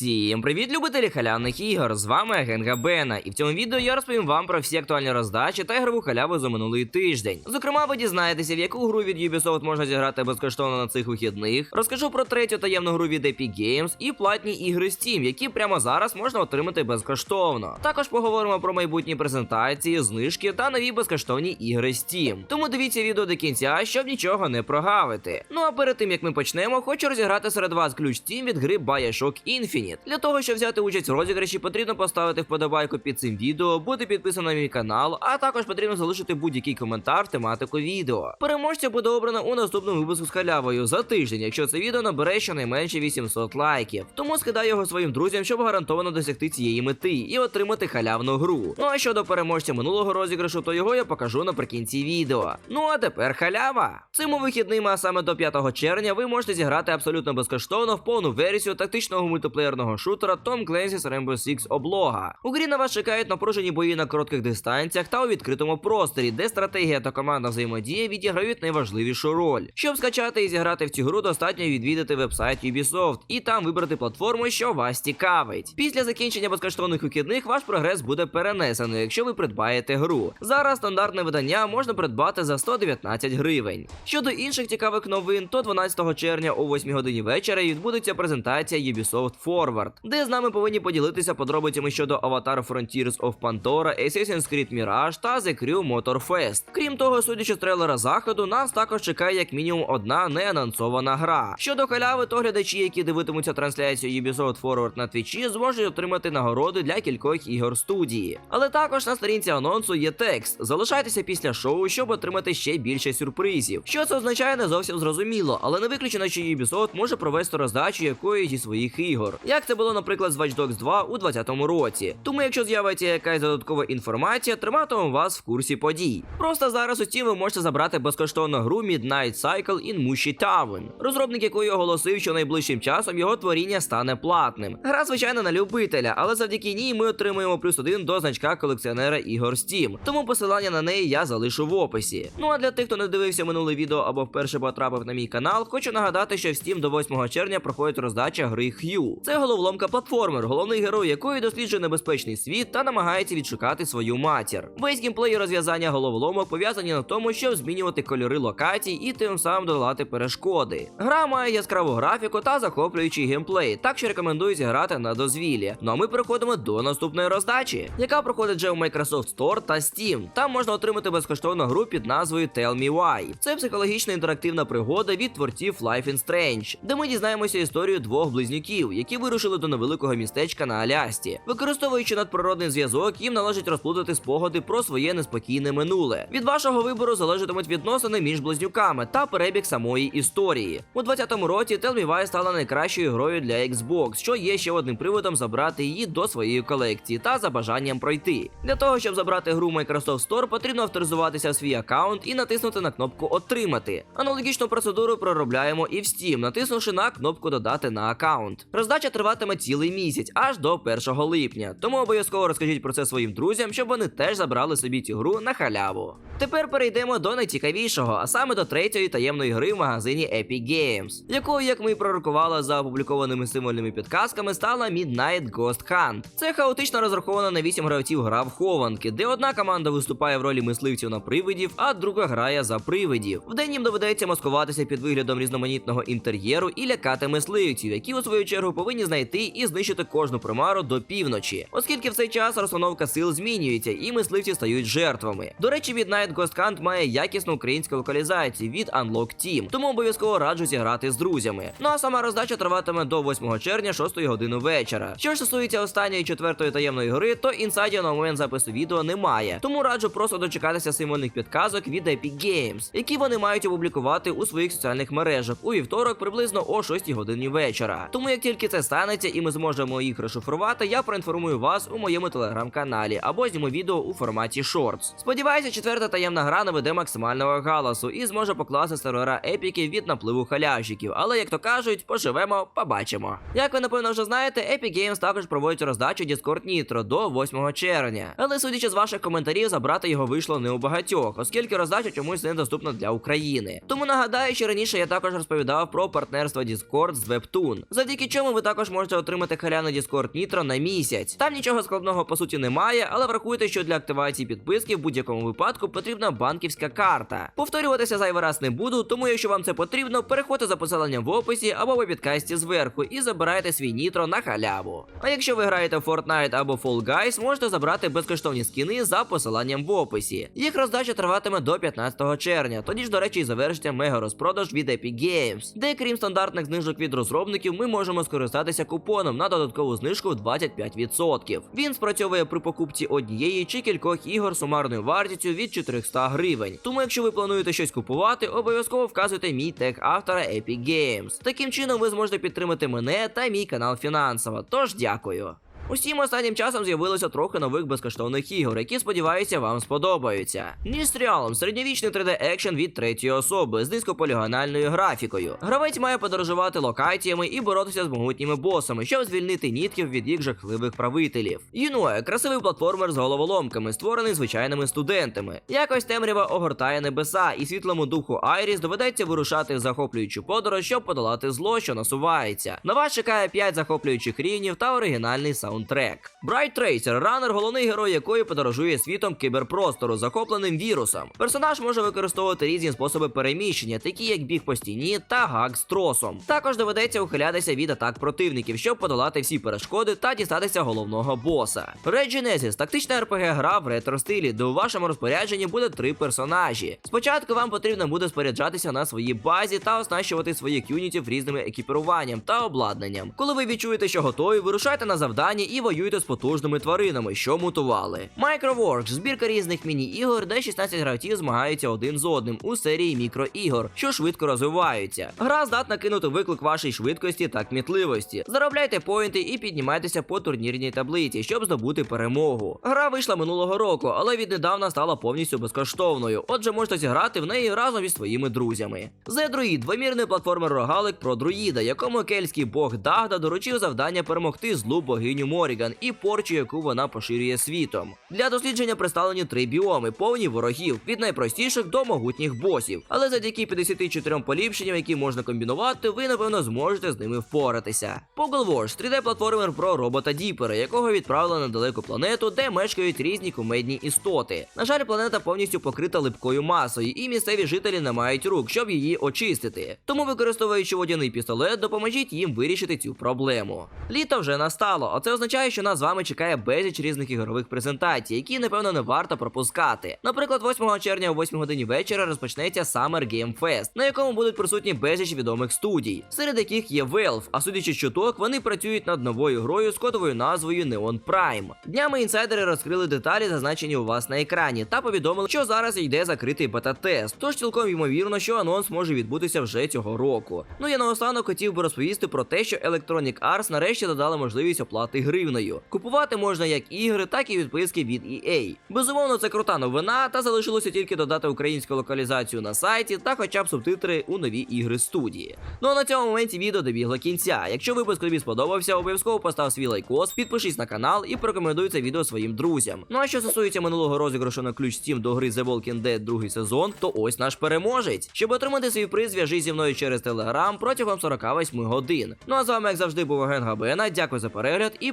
Всім привіт, любителі халявних ігор! З вами Генга Бена, і в цьому відео я розповім вам про всі актуальні роздачі та ігрову халяву за минулий тиждень. Зокрема, ви дізнаєтеся, в яку гру від Ubisoft можна зіграти безкоштовно на цих вихідних. Розкажу про третю таємну гру від Epic Games і платні ігри Steam, які прямо зараз можна отримати безкоштовно. Також поговоримо про майбутні презентації, знижки та нові безкоштовні ігри Steam. Тому дивіться відео до кінця, щоб нічого не прогавити. Ну а перед тим як ми почнемо, хочу розіграти серед вас ключ Steam від гри Bioshock Infinite. Для того, щоб взяти участь в розіграші, потрібно поставити вподобайку під цим відео, бути підписаним на мій канал, а також потрібно залишити будь-який коментар в тематику відео. Переможця буде обрано у наступному випуску з халявою за тиждень, якщо це відео набере щонайменше 800 лайків. Тому скидай його своїм друзям, щоб гарантовано досягти цієї мети і отримати халявну гру. Ну а щодо переможця минулого розіграшу, то його я покажу наприкінці відео. Ну а тепер халява. Цими вихідними, а саме до 5 червня, ви можете зіграти абсолютно безкоштовно в повну версію тактичного мультиплеєрного шутера Tom Clancy's Rainbow Six Облога. У грі на вас чекають напружені бої на коротких дистанціях та у відкритому просторі, де стратегія та командна взаємодія відіграють найважливішу роль. Щоб скачати і зіграти в цю гру, достатньо відвідати вебсайт Ubisoft і там вибрати платформу, що вас цікавить. Після закінчення безкоштовних вихідних ваш прогрес буде перенесено, якщо ви придбаєте гру. Зараз стандартне видання можна придбати за 119 гривень. Щодо інших цікавих новин, то 12 червня о 8 годині вечора відбудеться презентація Ubisoft Forward, де з нами повинні поділитися подробицями щодо Avatar Frontiers of Pandora, Assassin's Creed Mirage та The Crew Motorfest. Крім того, судячи з трейлера заходу, нас також чекає як мінімум одна неанонсована гра. Щодо халяви, то глядачі, які дивитимуться трансляцію Ubisoft Forward на твічі, зможуть отримати нагороди для кількох ігор студії. Але також на сторінці анонсу є текст. Залишайтеся після шоу, щоб отримати ще більше сюрпризів. Що це означає, не зовсім зрозуміло, але не виключено, що Ubisoft може провести роздачу якої зі своїх ігор. Як це було, наприклад, з Watch Dogs 2 у 2020 році. Тому, якщо з'явиться якась додаткова інформація, триматиму вас в курсі подій. Просто зараз у Steam ви можете забрати безкоштовну гру Midnight Cycle in Mushy Town, розробник якої оголосив, що найближчим часом його творіння стане платним. Гра, звичайно, на любителя, але завдяки ній ми отримуємо плюс один до значка колекціонера ігор Steam. Тому посилання на неї я залишу в описі. Ну а для тих, хто не дивився минуле відео або вперше потрапив на мій канал, хочу нагадати, що в Steam до 8 червня проходить роздача гри Hue. Це головоломка платформер, головний герой якої досліджує небезпечний світ та намагається відшукати свою матір. Весь геймплей і розв'язання головоломок пов'язані на тому, щоб змінювати кольори локацій і тим самим долати перешкоди. Гра має яскраву графіку та захоплюючий геймплей, так що рекомендую зіграти на дозвіллі. Ну а ми переходимо до наступної роздачі, яка проходить вже у Microsoft Store та Steam. Там можна отримати безкоштовну гру під назвою Tell Me Why. Це психологічна інтерактивна пригода від творців Life in Strange, де ми дізнаємося історію двох близнюків, які вирушили до невеликого містечка на Алясці. Використовуючи надприродний зв'язок, їм належить розплутати спогади про своє неспокійне минуле. Від вашого вибору залежатимуть відносини між близнюками та перебіг самої історії. У 2020 році Tell стала найкращою грою для Xbox, що є ще одним приводом забрати її до своєї колекції та за бажанням пройти. Для того, щоб забрати гру Microsoft Store, потрібно авторизуватися в свій аккаунт і натиснути на кнопку Отримати. Аналогічну процедуру проробляємо і в Steam, натиснувши на кнопку Додати на аккаунт. Роздача триватиме цілий місяць аж до 1 липня. Тому обов'язково розкажіть про це своїм друзям, щоб вони теж забрали собі цю гру на халяву. Тепер перейдемо до найцікавішого, а саме до третьої таємної гри в магазині Epic Games, якою, як ми і пророкували за опублікованими символьними підказками, стала Midnight Ghost Hunt. Це хаотично розрахована на 8 гравців гра в хованки, де одна команда виступає в ролі мисливців на привидів, а друга грає за привидів. Вдень їм доведеться маскуватися під виглядом різноманітного інтер'єру і лякати мисливців, які у свою чергу повинні знайти і знищити кожну примару до півночі, оскільки в цей час розстановка сил змінюється і мисливці стають жертвами. До речі, Midnight Ghost Hunt має якісну українську локалізацію від Unlock Team, тому обов'язково раджу зіграти з друзями. Ну а сама роздача триватиме до 8 червня, 6 години вечора. Що ж стосується останньої четвертої таємної гри, то інсайдів на момент запису відео немає, тому раджу просто дочекатися символьних підказок від Epic Games, які вони мають опублікувати у своїх соціальних мережах у вівторок приблизно о 6 годині вечора. Тому як тільки це станеться і ми зможемо їх розшифрувати, я проінформую вас у моєму телеграм-каналі або зніму відео у форматі Shorts. Сподіваюся, четверта таємна гра наведе максимального галасу і зможе покласти сервера епіків від напливу халявщиків. Але як то кажуть, поживемо, побачимо. Як ви напевно вже знаєте, Epic Games також проводить роздачу Discord Nitro до 8 червня. Але судячи з ваших коментарів, забрати його вийшло не у багатьох, оскільки роздача чомусь недоступна для України. Тому нагадаю, що раніше я також розповідав про партнерство Discord з Webtoon, завдяки чому ви також також можете отримати халявний Discord Nitro на місяць. Там нічого складного по суті немає, але врахуйте, що для активації підписки в будь-якому випадку потрібна банківська карта. Повторюватися зайвий раз не буду, тому якщо вам це потрібно, переходьте за посиланням в описі або в підкасті зверху і забирайте свій Nitro на халяву. А якщо ви граєте в Fortnite або Fall Guys, можете забрати безкоштовні скіни за посиланням в описі. Їх роздача триватиме до 15 червня. Тоді ж, до речі, і завершиться мега розпродаж від Epic Games, де крім стандартних знижок від розробників, ми можемо скористатися купоном на додаткову знижку в 25%. Він спрацьовує при покупці однієї чи кількох ігор сумарною вартістю від 400 гривень. Тому, якщо ви плануєте щось купувати, обов'язково вказуйте мій тег автора Epic Games. Таким чином ви зможете підтримати мене та мій канал фінансово. Тож дякую. Усім останнім часом з'явилося трохи нових безкоштовних ігор, які сподіваюся вам сподобаються. Ністріалом середньовічний 3D екшен від третьої особи з низькополігональною графікою. Гравець має подорожувати локаціями і боротися з могутніми босами, щоб звільнити нітків від їх жахливих правителів. Юноє красивий платформер з головоломками, створений звичайними студентами. Якось темрява огортає небеса, і світлому духу Айріс доведеться вирушати в захоплюючу подорож, щоб подолати зло, що насувається. На вас чекає 5 захоплюючих рівнів та оригінальний саундтрек. Bright Tracer – ранер, головний герой якої подорожує світом кіберпростору, захопленим вірусом. Персонаж може використовувати різні способи переміщення, такі як біг по стіні та гак з тросом. Також доведеться ухилятися від атак противників, щоб подолати всі перешкоди та дістатися головного боса. Red Genesis – тактична RPG гра в ретро стилі, де у вашому розпорядженні буде три персонажі. Спочатку вам потрібно буде споряджатися на своїй базі та оснащувати своїх юнітів різними екіпіруванням та обладнанням. Коли ви відчуєте, що готові, вирушайте на завдання і воюйте з потужними тваринами, що мутували. Microworks – збірка різних міні-ігор, де 16 гравців змагаються один з одним у серії мікроігор, що швидко розвиваються. Гра здатна кинути виклик вашій швидкості та кмітливості. Заробляйте поінти і піднімайтеся по турнірній таблиці, щоб здобути перемогу. Гра вийшла минулого року, але віднедавна стала повністю безкоштовною. Отже, можете зіграти в неї разом із своїми друзями. The Druid – двомірний платформер рогалик про друїда, якому кельтський бог Дагда доручив завдання перемогти злу богиню Моріган і порчу, яку вона поширює світом. Для дослідження представлені три біоми, повні ворогів, від найпростіших до могутніх босів. Але завдяки 54 поліпшенням, які можна комбінувати, ви напевно зможете з ними впоратися. Poggle Wars – 3D-платформер про робота Діпера, якого відправили на далеку планету, де мешкають різні кумедні істоти. На жаль, планета повністю покрита липкою масою, і місцеві жителі не мають рук, щоб її очистити. Тому, використовуючи водяний пістолет, допоможіть їм вирішити цю проблему. Літо вже настало, а це означає, що нас з вами чекає безліч різних ігрових презентацій, які напевно не варто пропускати. Наприклад, 8 червня о 8 годині вечора розпочнеться Summer Game Fest, на якому будуть присутні безліч відомих студій, серед яких є Valve, а судячи чуток, вони працюють над новою грою з кодовою назвою Neon Prime. Днями інсайдери розкрили деталі, зазначені у вас на екрані, та повідомили, що зараз йде закритий бета-тест. Тож цілком ймовірно, що анонс може відбутися вже цього року. Ну я наостанок хотів би розповісти про те, що Electronic Arts нарешті додали можливість оплати гривнею. Купувати можна як ігри, так і відписки від EA. Безумовно, це крута новина, та залишилося тільки додати українську локалізацію на сайті та хоча б субтитри у нові ігри студії. Ну а на цьому моменті відео добігло кінця. Якщо випуск тобі сподобався, обов'язково постав свій лайкос, підпишись на канал і порекомендуй це відео своїм друзям. Ну а що стосується минулого розіграшу на ключ Steam до гри The Walking Dead другий сезон, то ось наш переможець. Щоб отримати свій приз, зв'яжись зі мною через Telegram протягом 48 годин. Ну а з вами, як завжди, був Аген Габена. Дякую за перегляд і